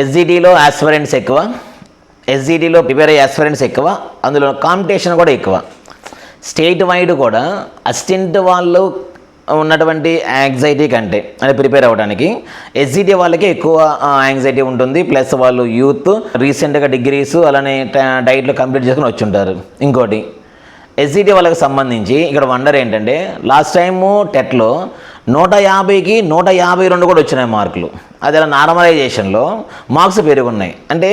ఎస్జిడిలో aspirants ఎక్కువ ఎస్జిటిలో prepare అయ్యే aspirants ఎక్కువ అందులో కాంపిటీషన్ కూడా ఎక్కువ. స్టేట్ వైడ్ కూడా అసిస్టెంట్ వాళ్ళు ఉన్నటువంటి యాంగ్జైటీ కంటే అంటే ప్రిపేర్ అవ్వడానికి ఎస్జిటి వాళ్ళకి ఎక్కువ యాంగ్జైటీ ఉంటుంది. ప్లస్ వాళ్ళు యూత్ రీసెంట్గా డిగ్రీస్ అలానే డైట్లో డైట్లు కంప్లీట్ చేసుకుని వచ్చి ఉంటారు ఇంకోటి ఎస్జిటి వాళ్ళకి సంబంధించి ఇక్కడ వండర్ ఏంటంటే లాస్ట్ టైము టెట్లో నూట యాభైకి నూట యాభై రెండు కూడా వచ్చినాయి మార్కులు. అది అలా నార్మలైజేషన్లో మార్క్స్ పెరుగున్నాయి. అంటే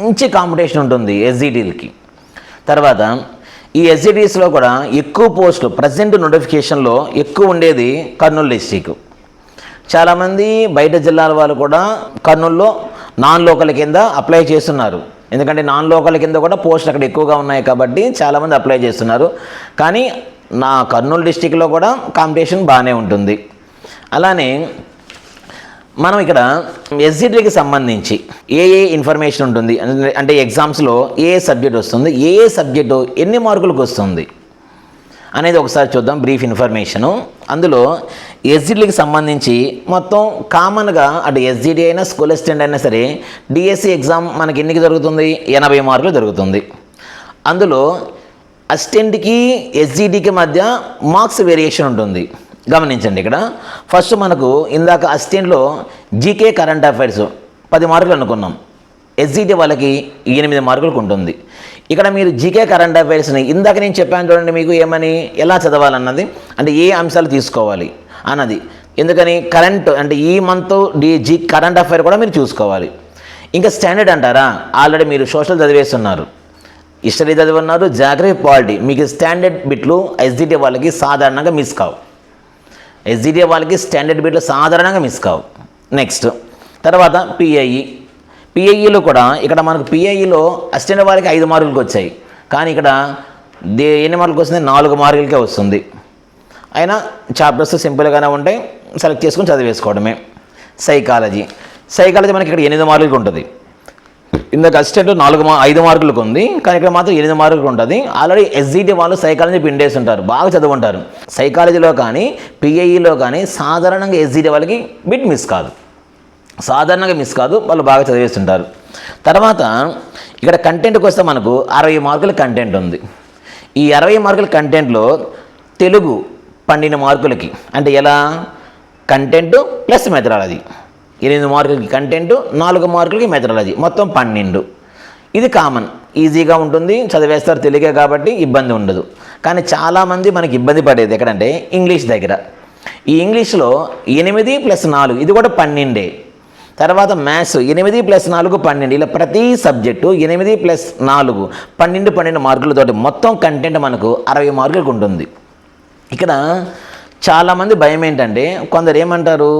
మంచి కాంపిటీషన్ ఉంటుంది ఎస్జిటీలకి తర్వాత ఈ ఎస్జిటీస్లో కూడా ఎక్కువ పోస్టులు ప్రజెంట్ నోటిఫికేషన్లో ఎక్కువ ఉండేది కర్నూలు డిస్టిక్ చాలామంది బయట జిల్లాల వాళ్ళు కూడా కర్నూలులో నాన్ లోకల్ కింద అప్లై చేస్తున్నారు. ఎందుకంటే నాన్ లోకల్ కింద కూడా పోస్టులు అక్కడ ఎక్కువగా ఉన్నాయి కాబట్టి చాలామంది అప్లై చేస్తున్నారు. కానీ నా కర్నూలు డిస్టిక్లో కూడా కాంపిటీషన్ బాగానే ఉంటుంది. అలానే మనం ఇక్కడ ఎస్జిటికి సంబంధించి ఏ ఏ ఇన్ఫర్మేషన్ ఉంటుంది? అంటే- ఎగ్జామ్స్లో ఏ సబ్జెక్ట్ వస్తుంది? ఏ ఏ సబ్జెక్టు ఎన్ని మార్కులకు వస్తుంది? అనేది ఒకసారి చూద్దాం బ్రీఫ్ ఇన్ఫర్మేషను అందులో ఎస్జిటీకి సంబంధించి మొత్తం కామన్గా అటు ఎస్జిటి అయినా స్కూల్ అసిస్టెంట్ అయినా సరే డిఎస్సి ఎగ్జామ్ మనకి ఎన్నికి దొరుకుతుంది ఎనభై మార్కులు జరుగుతుంది. అందులో అసిస్టెంట్కి ఎస్జిటికి మధ్య మార్క్స్ వేరియేషన్ ఉంటుంది. గమనించండి ఇక్కడ. ఫస్ట్ మనకు ఇందాక అసిస్టెంట్లో జీకే కరెంట్ అఫైర్స్ పది మార్కులు అనుకున్నాం. ఎస్జిటి వాళ్ళకి ఎనిమిది మార్కులకు ఉంటుంది ఇక్కడ మీరు జీకే కరెంట్ అఫైర్స్ని ఇందాక నేను చెప్పాను చూడండి మీకు ఏమని ఎలా చదవాలన్నది అంటే ఏ అంశాలు తీసుకోవాలి అన్నది. ఎందుకని కరెంట్ అంటే ఈ మంత్ డి జీ కరెంట్ అఫైర్ కూడా మీరు చూసుకోవాలి. ఇంకా స్టాండర్డ్ అంటారా? ఆల్రెడీ మీరు సోషల్ చదివేస్తున్నారు. హిస్టరీ చదివి ఉన్నారు జాగ్రఫీ పాలిటీ. మీకు స్టాండర్డ్ బిట్లు ఎస్జిటి వాళ్ళకి సాధారణంగా మిస్ కావు. ఎస్జిటి వాళ్ళకి స్టాండర్డ్ బిట్లు సాధారణంగా మిస్ కావు. నెక్స్ట్ తర్వాత పిఐఈ పిఐఈలో కూడా ఇక్కడ మనకు పిఐఈలో అసిస్టెంట్ వాళ్ళకి ఐదు మార్కులకు వచ్చాయి. కానీ ఇక్కడ దే ఎన్ని మార్కులకు వస్తుంది? నాలుగు మార్కులకే వస్తుంది. అయినా చాప్టర్స్ సింపుల్గానే ఉంటాయి. సెలెక్ట్ చేసుకొని చదివేసుకోవడమే. సైకాలజీ సైకాలజీ మనకి ఇక్కడ ఎనిమిది మార్కులకు ఉంటుంది. ఇందాక అసిస్టెంట్ నాలుగు మా ఐదు మార్కులకు ఉంది కానీ ఇక్కడ మాత్రం ఎనిమిది మార్కులకు ఉంటుంది. ఆల్రెడీ ఎస్జిటి వాళ్ళు సైకాలజీ పిండేసి ఉంటారు బాగా చదువుంటారు సైకాలజీలో కానీ పిఐఈలో కానీ సాధారణంగా ఎస్జిటి వాళ్ళకి బిట్ మిస్ కాదు. సాధారణంగా మిస్ కాదు వాళ్ళు బాగా చదివేస్తుంటారు. తర్వాత ఇక్కడ కంటెంట్కి వస్తే మనకు అరవై మార్కుల కంటెంట్ ఉంది. ఈ అరవై మార్కుల కంటెంట్లో తెలుగు పన్నెండు మార్కులకి అంటే ఎలా? కంటెంట్ ప్లస్ మెథడాలజీ ఎనిమిది మార్కులకి కంటెంట్ నాలుగు మార్కులకి మెథడాలజీ మొత్తం పన్నెండు. ఇది కామన్ ఈజీగా ఉంటుంది చదివేస్తారు తెలుగే కాబట్టి ఇబ్బంది ఉండదు. కానీ చాలామంది మనకి ఇబ్బంది పడేది ఎక్కడంటే ఇంగ్లీష్ దగ్గర. ఈ ఇంగ్లీష్లో ఎనిమిది ప్లస్ నాలుగు ఇది కూడా పన్నెండే. తర్వాత మ్యాథ్స్ ఎనిమిది ప్లస్ నాలుగు పన్నెండు. ఇలా ప్రతి సబ్జెక్టు ఎనిమిది ప్లస్ నాలుగు పన్నెండు పన్నెండు మార్కులతోటి మొత్తం కంటెంట్ మనకు అరవై మార్కులకు ఉంటుంది. ఇక్కడ చాలామంది భయం ఏంటంటే కొందరు ఏమంటారు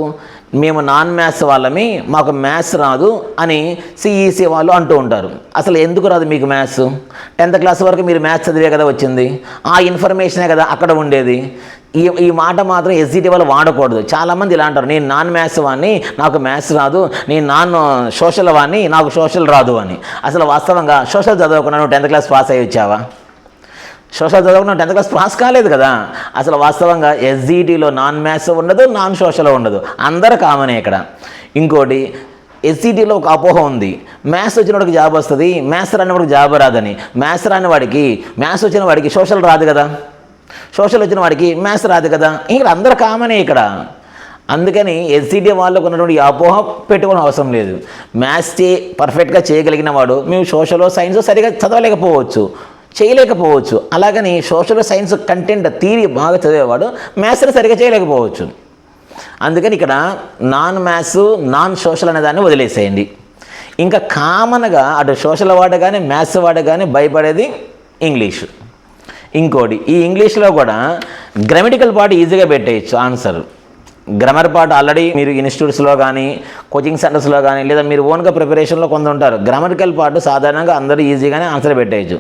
మేము నాన్ మ్యాథ్స్ వాళ్ళమి మాకు మ్యాథ్స్ రాదు అని సిఈసి వాళ్ళు అంటూ ఉంటారు. అసలు ఎందుకు రాదు మీకు మ్యాథ్స్? టెన్త్ క్లాస్ వరకు మీరు మ్యాథ్స్ చదివే కదా వచ్చింది? ఆ ఇన్ఫర్మేషనే కదా అక్కడ ఉండేది. ఈ ఈ మాట మాత్రం ఎస్జిటి వాళ్ళు వాడకూడదు. చాలామంది ఇలా అంటారు నేను నాన్ మ్యాథ్స్ వాడిని నాకు మ్యాథ్స్ రాదు నేను నాన్ సోషల్ వాడిని నాకు సోషల్ రాదు అని. అసలు వాస్తవంగా సోషల్ చదవకుండా నువ్వు టెన్త్ క్లాస్ పాస్ అయ్యి వచ్చావా? సోషల్ చదవకుండా టెన్త్ క్లాస్ పాస్ కాలేదు కదా. అసలు వాస్తవంగా ఎస్జీటీలో నాన్ మ్యాథ్స్ ఉండదు నాన్ సోషల్ ఉండదు. అందరు కామనే ఇక్కడ. ఇంకోటి ఎస్సిటీలో ఒక అపోహ ఉంది. మ్యాథ్స్ వచ్చిన వాడికి జాబ్ వస్తుంది మ్యాథ్స్ రాని వాడికి జాబ్ రాదని. మ్యాథ్స్ రాని వాడికి మ్యాథ్స్ వచ్చిన వాడికి సోషల్ రాదు కదా. సోషల్ వచ్చిన వాడికి మ్యాథ్స్ రాదు కదా. ఇక్కడ అందరు కామనే ఇక్కడ. అందుకని ఎస్సిటీ వాళ్ళకు ఉన్నటువంటి అపోహ పెట్టుకోవడం అవసరం లేదు. మ్యాథ్స్ చే పర్ఫెక్ట్గా చేయగలిగిన వాడు మేము సోషలో సైన్స్ సరిగా చదవలేకపోవచ్చు. చేయలేకపోవచ్చు. అలాగని సోషల్ సైన్స్ కంటెంట్ తీరి బాగా చదివేవాడు మ్యాథ్స్ని సరిగా చేయలేకపోవచ్చు. అందుకని ఇక్కడ నాన్ మ్యాథ్స్ నాన్ సోషల్ అనే దాన్ని వదిలేసేయండి. ఇంకా కామన్గా అటు సోషల్ వాడు కానీ మ్యాథ్స్ వాడు కానీ భయపడేది ఇంగ్లీష్. ఇంకోటి ఈ ఇంగ్లీష్లో కూడా గ్రామటికల్ పార్ట్ ఈజీగా పెట్టేయచ్చు ఆన్సర్. గ్రామర్ పార్ట్ ఆల్రెడీ మీరు ఇన్స్టిట్యూట్స్లో కానీ కోచింగ్ సెంటర్స్లో కానీ లేదా మీరు ఓన్గా ప్రిపరేషన్లో కొంత ఉంటారు గ్రామర్కల్ పార్ట్ సాధారణంగా అందరూ ఈజీగానే ఆన్సర్ పెట్టేయచ్చు.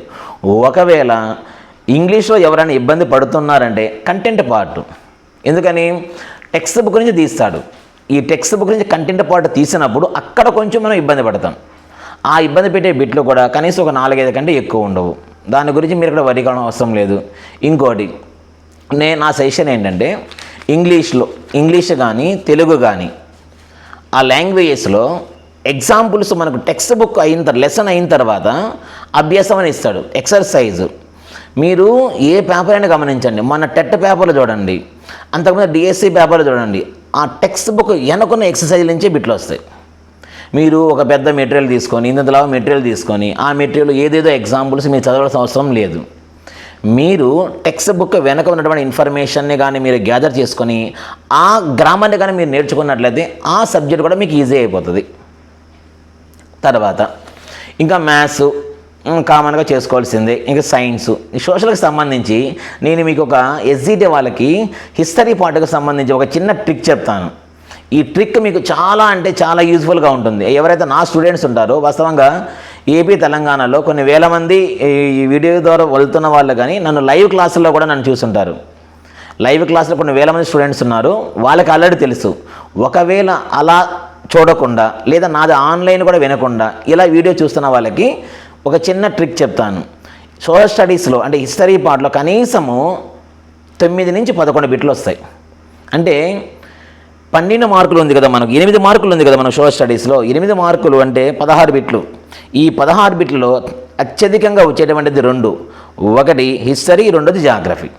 ఒకవేళ ఇంగ్లీష్లో ఎవరైనా ఇబ్బంది పడుతున్నారంటే కంటెంట్ పార్ట్ ఎందుకని? టెక్స్ట్ బుక్ నుంచి తీస్తాడు. ఈ టెక్స్ట్ బుక్ నుంచి కంటెంట్ పార్ట్ తీసినప్పుడు అక్కడ కొంచెం మనం ఇబ్బంది పడతాం. ఆ ఇబ్బంది పెట్టే బిట్లు కూడా కనీసం ఒక నాలుగైదు కంటే ఎక్కువ ఉండవు. దాని గురించి మీరు ఇక్కడ వరి కావడం అవసరం లేదు. ఇంకోటి నేను నా సజెషన్ ఏంటంటే ఇంగ్లీష్లో ఇంగ్లీష్ కానీ తెలుగు కానీ ఆ లాంగ్వేజెస్లో ఎగ్జాంపుల్స్ మనకు టెక్స్ట్ బుక్ అయిన తర్వాత లెసన్ అయిన తర్వాత అభ్యాసం అని ఇస్తాడు ఎక్సర్సైజ్. మీరు ఏ పేపర్ అయినా గమనించండి మన టెట్ పేపర్లు చూడండి అంతకుముందు డిఎస్సి పేపర్లు చూడండి ఆ టెక్స్ట్ బుక్ వెనకున్న ఎక్సర్సైజ్ నుంచే బిట్లు వస్తాయి. మీరు ఒక పెద్ద మెటీరియల్ తీసుకొని ఇంతలా మెటీరియల్ తీసుకొని ఆ మెటీరియల్ ఏదేదో ఎగ్జాంపుల్స్ మీరు చదవాల్సిన అవసరం లేదు. మీరు టెక్స్ట్ బుక్ వెనక ఉన్నటువంటి ఇన్ఫర్మేషన్ని కానీ మీరు గ్యాదర్ చేసుకొని ఆ గ్రామాన్ని కానీ మీరు నేర్చుకున్నట్లయితే ఆ సబ్జెక్ట్ కూడా మీకు ఈజీ అయిపోతుంది. తర్వాత ఇంకా మ్యాథ్స్ కామన్గా చేసుకోవాల్సిందే. ఇంకా సైన్స్ ఈ సోషల్కి సంబంధించి నేను మీకు ఒక ఎస్జిటి వాళ్ళకి హిస్టరీ పార్ట్కి సంబంధించి ఒక చిన్న ట్రిక్ చెప్తాను. ఈ ట్రిక్ మీకు చాలా అంటే చాలా యూజ్ఫుల్గా ఉంటుంది. ఎవరైతే నా స్టూడెంట్స్ ఉంటారో వాస్తవంగా ఏపీ తెలంగాణలో కొన్ని వేల మంది ఈ వీడియో ద్వారా వెళ్తున్న వాళ్ళు కానీ నన్ను లైవ్ క్లాసుల్లో కూడా నన్ను చూసుంటారు. లైవ్ క్లాసులో కొన్ని వేల మంది స్టూడెంట్స్ ఉన్నారు. వాళ్ళకి ఆల్రెడీ తెలుసు. ఒకవేళ అలా చూడకుండా లేదా నాది ఆన్లైన్ కూడా వినకుండా ఇలా వీడియో చూస్తున్న వాళ్ళకి ఒక చిన్న ట్రిక్ చెప్తాను. సోషల్ స్టడీస్లో అంటే హిస్టరీ పార్ట్లో కనీసము తొమ్మిది నుంచి పదకొండు బిట్లు వస్తాయి. అంటే పన్నెండు మార్కులు ఉంది కదా మనకు ఎనిమిది మార్కులు ఉంది కదా మన సోషల్ స్టడీస్లో. ఎనిమిది మార్కులు అంటే పదహారు బిట్లు. ఈ పదహారు బిట్లలో అత్యధికంగా వచ్చేటువంటిది రెండు. ఒకటి హిస్టరీ రెండోది జాగ్రఫీ.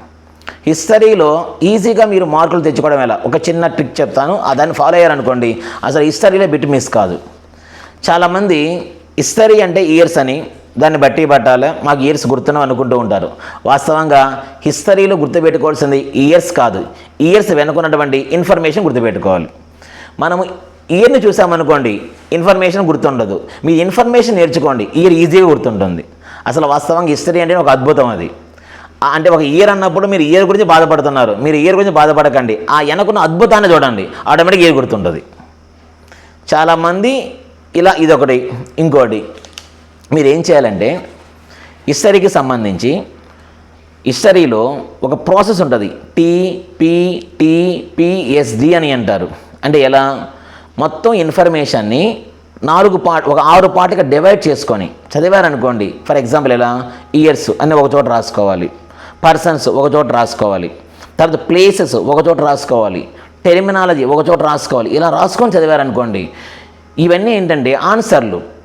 హిస్టరీలో ఈజీగా మీరు మార్కులు తెచ్చుకోవడం ఎలా? ఒక చిన్న ట్రిక్ చెప్తాను దాన్ని ఫాలో అయ్యారనుకోండి అసలు హిస్టరీలో బిట్ మిస్ కాదు. చాలామంది హిస్టరీ అంటే ఇయర్స్ అని దాన్ని బట్టి పట్టాలి. మాకు ఇయర్స్ గుర్తున్నాం అనుకుంటూ ఉంటారు. వాస్తవంగా హిస్టరీలో గుర్తుపెట్టుకోవాల్సింది ఇయర్స్ కాదు. ఇయర్స్ వెనుకున్నటువంటి ఇన్ఫర్మేషన్ గుర్తుపెట్టుకోవాలి. మనము ఇయర్ని చూసామనుకోండి ఇన్ఫర్మేషన్ గుర్తుండదు. మీ ఇన్ఫర్మేషన్ నేర్చుకోండి ఇయర్ ఈజీగా గుర్తుంటుంది. అసలు వాస్తవంగా హిస్టరీ అంటే ఒక అద్భుతం అది. అంటే ఒక ఇయర్ అన్నప్పుడు మీరు ఇయర్ గురించి బాధపడుతున్నారు. మీరు ఇయర్ గురించి బాధపడకండి. ఆ వెనకున్న అద్భుతాన్ని చూడండి. ఆటోమేటిక్ ఇయర్ గుర్తుంటుంది. చాలామంది ఇలా ఇదొకటి ఇంకోటి. మీరు ఏం చేయాలంటే హిస్టరీకి సంబంధించి హిస్టరీలో ఒక ప్రాసెస్ ఉంటుంది. టీపీటీపీఎస్డి అని అంటారు. అంటే ఎలా? మొత్తం ఇన్ఫర్మేషన్ని నాలుగు పార్ట్ ఒక ఆరు పార్ట్గా డివైడ్ చేసుకొని చదివారనుకోండి ఫర్ ఎగ్జాంపుల్ ఎలా? ఇయర్స్ అని ఒక చోట రాసుకోవాలి. పర్సన్స్ ఒక చోట రాసుకోవాలి. తర్వాత ప్లేసెస్ ఒక చోట రాసుకోవాలి. టెర్మినాలజీ ఒక చోట రాసుకోవాలి. ఇలా రాసుకొని చదివారనుకోండి ఇవన్నీ ఏంటంటే ఆన్సర్లు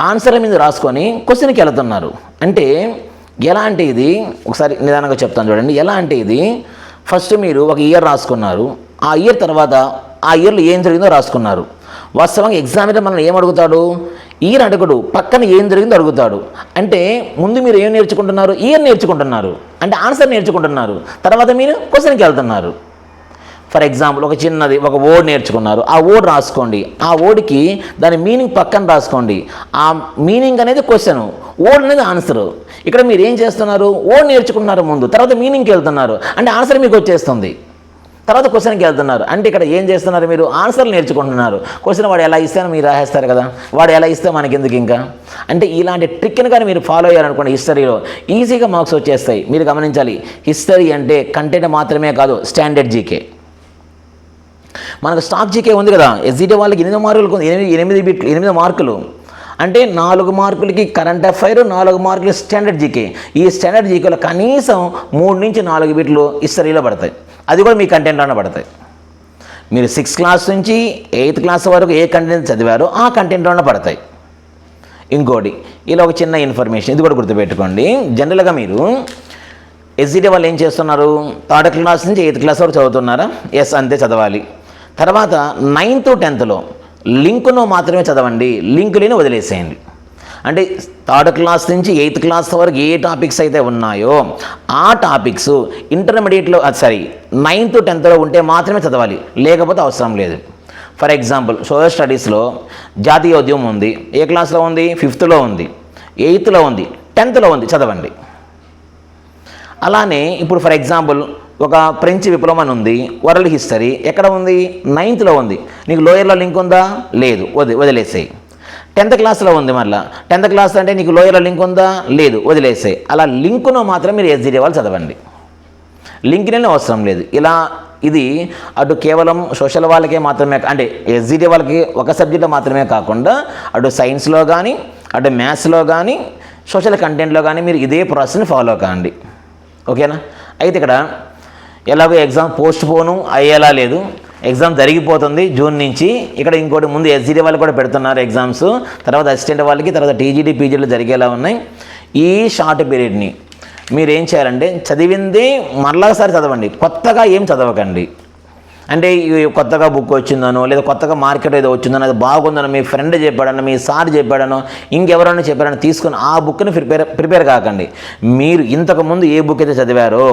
ఆన్సర్ మీద రాసుకొని క్వశ్చన్కి వెళుతున్నారు. అంటే ఎలా అంటే ఇది ఒకసారి నిదానంగా చెప్తాను చూడండి. ఎలా అంటే ఇది ఫస్ట్ మీరు ఒక ఇయర్ రాసుకున్నారు. ఆ ఇయర్ తర్వాత ఆ ఇయర్లో ఏం జరిగిందో రాసుకున్నారు. వాస్తవంగా ఎగ్జామినర్ మనల్ని ఏం అడుగుతాడు? ఇయర్ అడగడు పక్కన ఏం జరిగిందో అడుగుతాడు. అంటే ముందు మీరు ఏం నేర్చుకుంటున్నారు? ఇయర్ నేర్చుకుంటున్నారు. అంటే ఆన్సర్ నేర్చుకుంటున్నారు. తర్వాత మీరు క్వశ్చన్కి వెళ్తున్నారు. ఫర్ ఎగ్జాంపుల్ ఒక చిన్నది ఒక ఓడ్ నేర్చుకున్నారు. ఆ ఓడ్ రాసుకోండి. ఆ వర్డ్కి దాని మీనింగ్ పక్కన రాసుకోండి. ఆ మీనింగ్ అనేది క్వశ్చన్ ఓడ్ అనేది ఆన్సర్ ఇక్కడ మీరు ఏం చేస్తున్నారు? ఓడ్ నేర్చుకున్నారు ముందు. తర్వాత మీనింగ్కి వెళ్తున్నారు. అంటే ఆన్సర్ మీకు వచ్చేస్తుంది. తర్వాత క్వశ్చన్కి వెళ్తున్నారు. అంటే ఇక్కడ ఏం చేస్తున్నారు మీరు? ఆన్సర్లు నేర్చుకుంటున్నారు. క్వశ్చన్ వాడు ఎలా ఇస్తే మీరు రాసేస్తారు కదా? వాడు ఎలా ఇస్తే మనకి ఎందుకు ఇంకా? అంటే ఇలాంటి ట్రిక్ని కానీ మీరు ఫాలో అయ్యారనుకోండి హిస్టరీలో ఈజీగా మార్క్స్ వచ్చేస్తాయి. మీరు గమనించాలి. హిస్టరీ అంటే కంటెంట్ మాత్రమే కాదు స్టాండర్డ్ జీకే మనకు స్టాక్ జీకే ఉంది కదా. ఎస్జిటి వాళ్ళకి ఎనిమిది మార్కులు ఉంది. ఎనిమిది ఎనిమిది బిట్లు ఎనిమిది మార్కులు. అంటే నాలుగు మార్కులకి కరెంట్ అఫైర్ నాలుగు మార్కులు స్టాండర్డ్ జీకే ఈ స్టాండర్డ్ జీకేలో కనీసం మూడు నుంచి నాలుగు బిట్లు ఇస్తరీలో పడతాయి. అది కూడా మీ కంటెంట్లోనే పడతాయి. మీరు సిక్స్త్ క్లాస్ నుంచి ఎయిత్ క్లాస్ వరకు ఏ కంటెంట్ చదివారో ఆ కంటెంట్లోనే పడతాయి. ఇంకోటి ఇలా ఒక చిన్న ఇన్ఫర్మేషన్ ఇది కూడా గుర్తుపెట్టుకోండి. జనరల్గా మీరు ఎస్జిటి వాళ్ళు ఏం చేస్తున్నారు? థర్డ్ క్లాస్ నుంచి ఎయిత్ క్లాస్ వరకు చదువుతున్నారా? ఎస్ అంతే చదవాలి. తర్వాత నైన్త్ టెన్త్లో లింకును మాత్రమే చదవండి లింక్ లేని వదిలేసేయండి. అంటే థర్డ్ క్లాస్ నుంచి ఎయిత్ క్లాస్ వరకు ఏ టాపిక్స్ అయితే ఉన్నాయో ఆ టాపిక్స్ ఇంటర్మీడియట్లో సారీ నైన్త్ టెన్త్లో ఉంటే మాత్రమే చదవాలి లేకపోతే అవసరం లేదు. ఫర్ ఎగ్జాంపుల్ సోషల్ స్టడీస్లో జాతీయ ఉద్యమం ఉంది ఏ క్లాస్లో ఉంది? ఫిఫ్త్లో ఉంది ఎయిత్లో ఉంది టెన్త్లో ఉంది చదవండి. అలానే ఇప్పుడు ఫర్ ఎగ్జాంపుల్ ఒక ఫ్రెంచ్ విప్లవం అని ఉంది వరల్డ్ హిస్టరీ ఎక్కడ ఉంది? నైన్త్లో ఉంది. నీకు లోయర్లో లింక్ ఉందా? లేదు. వది వదిలేసేయి. టెన్త్ క్లాస్లో ఉంది మళ్ళీ టెన్త్ క్లాస్ అంటే నీకు లోయర్లో లింక్ ఉందా? లేదు. వదిలేసాయి. అలా లింకును మాత్రం మీరు ఎస్జీడీ వాళ్ళు చదవండి. లింక్ అవసరం లేదు. ఇలా ఇది అటు కేవలం సోషల్ వాళ్ళకే మాత్రమే అంటే ఎస్జీడీ వాళ్ళకి ఒక సబ్జెక్ట్లో మాత్రమే కాకుండా అటు సైన్స్లో కానీ అటు మ్యాథ్స్లో కానీ సోషల్ కంటెంట్లో కానీ మీరు ఇదే ప్రాసెస్ని ఫాలో కాండి. ఓకేనా అయితే ఇక్కడ ఎలాగో ఎగ్జామ్ పోస్ట్ పోను అయ్యేలా లేదు. ఎగ్జామ్ జరిగిపోతుంది జూన్ నుంచి. ఇక్కడ ఇంకోటి ముందు ఎస్జీడీ వాళ్ళు కూడా పెడుతున్నారు ఎగ్జామ్స్. తర్వాత అసిస్టెంట్ వాళ్ళకి తర్వాత టీజీడీ పీజీలు జరిగేలా ఉన్నాయి. ఈ షార్ట్ పీరియడ్ని మీరు ఏం చేయాలంటే చదివింది మరలాసారి చదవండి. కొత్తగా ఏం చదవకండి. అంటే కొత్తగా బుక్ వచ్చిందనో లేదా కొత్తగా మార్కెట్ ఏదో వచ్చిందనో అది బాగుందనో మీ ఫ్రెండ్ చెప్పాడనో మీ సార్ చెప్పాడనో ఇంకెవరైనా చెప్పాడనో తీసుకుని ఆ బుక్ని ప్రిపేర్ ప్రిపేర్ కాకండి. మీరు ఇంతకుముందు ఏ బుక్ అయితే చదివారో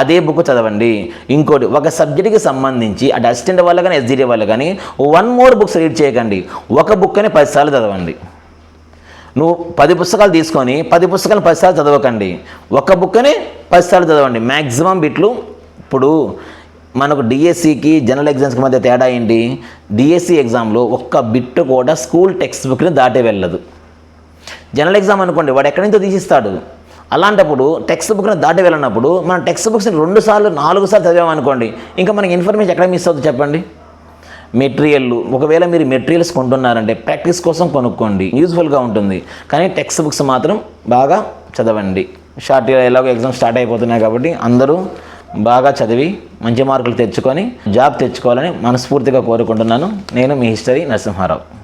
అదే బుక్ చదవండి. ఇంకోటి ఒక సబ్జెక్ట్కి సంబంధించి అటు అసిస్టెంట్ వాళ్ళు కానీ ఎస్డిడి వాళ్ళు కానీ వన్ మోర్ బుక్స్ రీడ్ చేయకండి. ఒక బుక్ని పదిసార్లు చదవండి. నువ్వు పది పుస్తకాలు తీసుకొని పది పుస్తకాలు పదిసార్లు చదవకండి. ఒక బుక్ని పదిసార్లు చదవండి. మ్యాక్సిమం బిట్లు ఇప్పుడు మనకు డిఎస్సికి జనరల్ ఎగ్జామ్స్కి మధ్య తేడా ఏంటి? డిఎస్సి ఎగ్జామ్లో ఒక్క బిట్టు కూడా స్కూల్ టెక్స్ట్ బుక్ని దాటి వెళ్ళదు. జనరల్ ఎగ్జామ్ అనుకోండి వాడు ఎక్కడి నుంచో తీసిస్తాడు. అలాంటప్పుడు టెక్స్ట్ బుక్ని దాటి వెళ్ళినప్పుడు మనం టెక్స్ట్ బుక్స్ని రెండు సార్లు నాలుగు సార్లు చదివామనుకోండి ఇంకా మనకి ఇన్ఫర్మేషన్ ఎక్కడ మిస్ అవుతుంది చెప్పండి? మెటీరియల్. ఒకవేళ మీరు మెటీరియల్స్ కొంటున్నారంటే ప్రాక్టీస్ కోసం కొనుక్కోండి. యూజ్ఫుల్గా ఉంటుంది. కానీ టెక్స్ట్ బుక్స్ మాత్రం బాగా చదవండి. షార్ట్ ఎలాగో ఎగ్జామ్ స్టార్ట్ అయిపోతున్నాయి కాబట్టి అందరూ బాగా చదివి మంచి మార్కులు తెచ్చుకొని జాబ్ తెచ్చుకోవాలని మనస్ఫూర్తిగా కోరుకుంటున్నాను. నేను మీ హిస్టరీ నరసింహారావు.